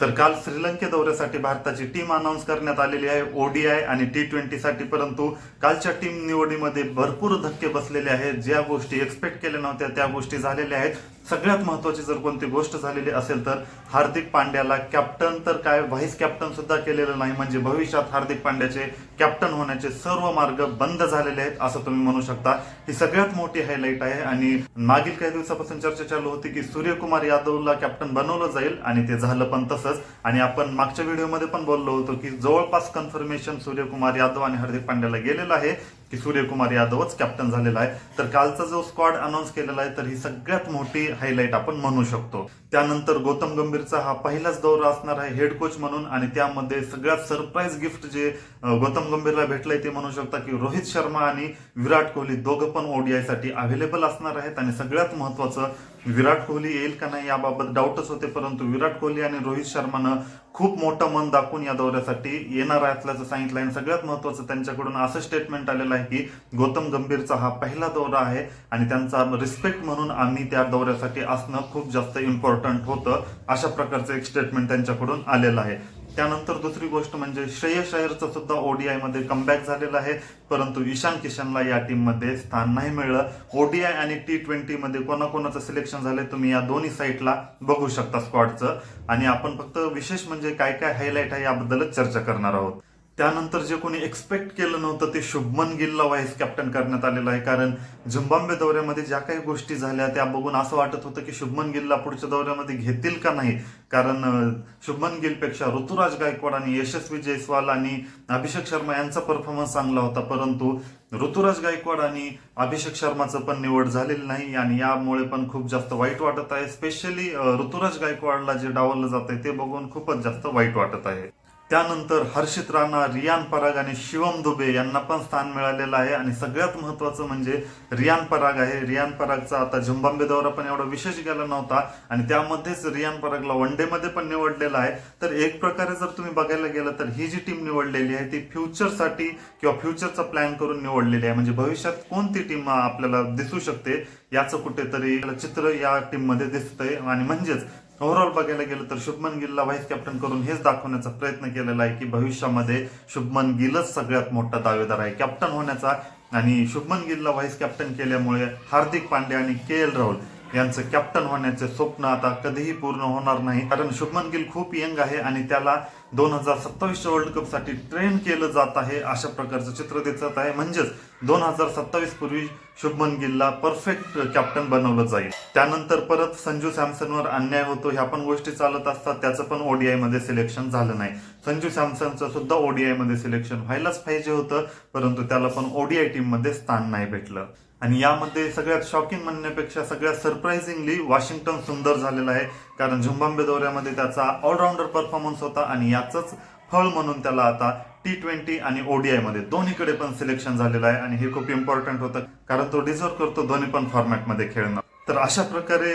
तर काल श्रीलंके दौऱ्यासाठी भारताची टीम अनाऊन्स करण्यात आलेली आहे. ओडीआय आणि टी ट्वेंटी साठी परंतु कालच्या टीम निवडीमध्ये भरपूर धक्के बसलेले आहेत. ज्या गोष्टी एक्सपेक्ट केल्या नव्हत्या त्या गोष्टी झालेल्या आहेत. सगळ्यात महत्वाची जर कोणती गोष्ट झालेली असेल तर हार्दिक पांड्याला कॅप्टन तर काय व्हाईस कॅप्टन सुद्धा केलेलं नाही. म्हणजे भविष्यात हार्दिक पांड्याचे कॅप्टन होण्याचे सर्व मार्ग बंद झालेले आहेत असं तुम्ही म्हणू शकता. ही सगळ्यात मोठी हायलाईट आहे आणि मागील काही दिवसापासून चर्चा चालू होती की सूर्यकुमार यादवला कॅप्टन बनवलं जाईल आणि ते झालं पण तसंच. आणि आपण मागच्या व्हिडिओमध्ये पण बोललो होतो की जवळपास कन्फर्मेशन सूर्यकुमार यादव आणि हार्दिक पांड्याला गेलेलं आहे. की सूर्यकुमार यादवच कॅप्टन झालेला आहे. तर कालचा जो स्क्वॉड अनाऊन्स केलेला आहे तर ही सगळ्यात मोठी हायलाईट आपण म्हणू शकतो. त्यानंतर गौतम गंभीरचा हा पहिलाच दौरा असणार आहे हेड कोच म्हणून. आणि त्यामध्ये सगळ्यात सरप्राईज गिफ्ट जे गौतम गंभीरला भेटलंय ते म्हणू शकता की रोहित शर्मा आणि विराट कोहली दोघं पण ओडीआयसाठी अवेलेबल असणार आहेत. आणि सगळ्यात महत्वाचं विराट कोहली येईल का नाही याबाबत डाऊटच होते परंतु विराट कोहली आणि रोहित शर्मानं खूप मोठं मन दाखवून या दौऱ्यासाठी येणार असल्याचं सांगितलं आणि सगळ्यात महत्वाचं त्यांच्याकडून असं स्टेटमेंट आलेलं आहे की गौतम गंभीरचा हा पहिला दौरा आहे आणि त्यांचा रिस्पेक्ट म्हणून आम्ही त्या दौऱ्यासाठी असणं खूप जास्त इम्पॉर्टंट होतं अशा प्रकारचं एक स्टेटमेंट त्यांच्याकडून आलेलं आहे. त्यानंतर दुसरी गोष्ट म्हणजे श्रेयस अय्यरचं सुद्धा ओडीआयमध्ये कमबॅक झालेलं आहे. परंतु ईशान किशनला या टीममध्ये स्थान नाही मिळलं. ओडीआय आणि टी ट्वेंटी मध्ये कोणाकोणाचं सिलेक्शन झालंय तुम्ही या दोन्ही साईटला बघू शकता स्क्वॉडचं आणि आपण फक्त विशेष म्हणजे काय काय हायलाईट आहे याबद्दलच चर्चा करणार आहोत. त्यानंतर जे कोणी एक्सपेक्ट केलं नव्हतं ते शुभमन गिलला व्हाईस कॅप्टन करण्यात आलेलं आहे. कारण झिम्बाब्वे दौऱ्यामध्ये ज्या काही गोष्टी झाल्या त्या बघून असं वाटत होतं की शुभमन गिलला पुढच्या दौऱ्यामध्ये घेतील का नाही? कारण शुभमन गिलपेक्षा ऋतुराज गायकवाड आणि यशस्वी जयस्वाल आणि अभिषेक शर्मा यांचा परफॉर्मन्स चांगला होता. परंतु ऋतुराज गायकवाड आणि अभिषेक शर्माचं पण निवड झालेली नाही आणि यामुळे पण खूप जास्त वाईट वाटत आहे. स्पेशली ऋतुराज गायकवाडला जे डावललं जात आहे ते बघून खूपच जास्त वाईट वाटत आहे. त्यानंतर हर्षित राणा रियान पराग आणि शिवम दुबे यांना पण स्थान मिळालेलं आहे. आणि सगळ्यात महत्वाचं म्हणजे रियान पराग आहे. रियान परागचा आता झिम्बाब्वे दौरा पण एवढा विशेष गेला नव्हता. आणि त्यामध्येच रियान परागला वन डे मध्ये पण निवडलेला आहे. तर एक प्रकारे जर तुम्ही बघायला गेलं तर ही जी टीम निवडलेली आहे ती फ्युचरसाठी किंवा फ्युचरचा प्लॅन करून निवडलेली आहे. म्हणजे भविष्यात कोणती टीम आपल्याला दिसू शकते याचं कुठेतरी चित्र या टीममध्ये दिसतंय. आणि म्हणजेच ओव्हरऑल बघायला गेलं तर शुभमन गिलला व्हाईस कॅप्टन करून हेच दाखवण्याचा प्रयत्न केलेला आहे की भविष्यामध्ये शुभमन गिलच सगळ्यात मोठा दावेदार आहे. कॅप्टन होण्याचा आणि शुभमन गिलला व्हाईस कॅप्टन केल्यामुळे हार्दिक पांड्या आणि के एल राहुल यांचं कॅप्टन होण्याचे स्वप्न आता कधीही पूर्ण होणार नाही. कारण शुभमन गिल खूप यंग आहे आणि त्याला दोन हजार सत्तावीसच्या वर्ल्ड कपसाठी ट्रेन केलं जात आहे अशा प्रकारचं चित्र दिसत आहे. म्हणजेच दोन हजार सत्तावीस पूर्वी शुभमन गिलला परफेक्ट कॅप्टन बनवलं जाईल. त्यानंतर परत संजू सॅमसनवर अन्याय होतो. ह्या पण गोष्टी चालत असतात. त्याचं पण ओडीआयमध्ये सिलेक्शन झालं नाही. संजू सॅमसनचं सुद्धा ओडीआयमध्ये सिलेक्शन व्हायलाच पाहिजे होतं परंतु त्याला पण ओडीआय टीममध्ये स्थान नाही भेटलं. आणि यामध्ये सगळ्यात शॉकिंग म्हणण्यापेक्षा सगळ्यात सरप्राइझिंगली वॉशिंग्टन सुंदर झालेलं आहे. कारण झिम्बाब्वे दौऱ्यामध्ये त्याचा ऑलराऊंडर परफॉर्मन्स होता आणि याचंच फळ म्हणून त्याला आता टी ट्वेंटी आणि ओडीआयमध्ये दोन्हीकडे पण सिलेक्शन झालेलं आहे आणि हे खूप इम्पॉर्टंट होतं कारण तो डिझर्व करतो दोन्ही पण फॉर्मॅटमध्ये खेळणं. तर अशा प्रकारे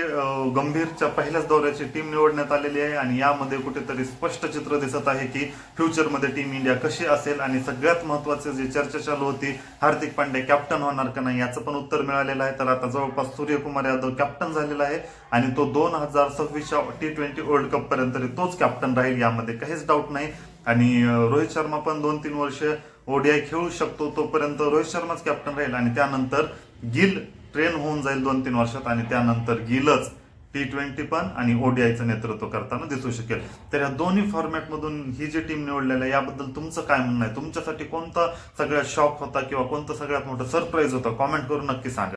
गंभीरच्या पहिल्याच दौऱ्याची टीम निवडण्यात आलेली आहे आणि यामध्ये कुठेतरी स्पष्ट चित्र दिसत आहे की फ्युचरमध्ये टीम इंडिया कशी असेल आणि सगळ्यात महत्त्वाचे जे चर्चा चालू होती हार्दिक पांडे कॅप्टन होणार का नाही याचं पण उत्तर मिळालेलं आहे. तर आता जवळपास सूर्यकुमार यादव कॅप्टन झालेला आहे आणि तो दोन हजार सव्वीसच्या टी ट्वेंटी वर्ल्ड कप पर्यंत तोच कॅप्टन राहील यामध्ये काहीच डाऊट नाही. आणि रोहित शर्मा पण दोन तीन वर्ष ओडीआय खेळू शकतो तोपर्यंत रोहित शर्माच कॅप्टन राहील आणि त्यानंतर गिल ट्रेन होऊन जाईल दोन तीन वर्षात आणि त्यानंतर गिलच टी ट्वेंटी पण आणि ओडीआयचं नेतृत्व करताना दिसू शकेल. तर या दोन्ही फॉर्मॅटमधून ही जी टीम निवडलेली आहे याबद्दल तुमचं काय म्हणणं आहे? तुमच्यासाठी कोणता सगळ्यात शॉक होता किंवा कोणतं सगळ्यात मोठं सरप्राईज होता? कॉमेंट करून नक्की सांगा.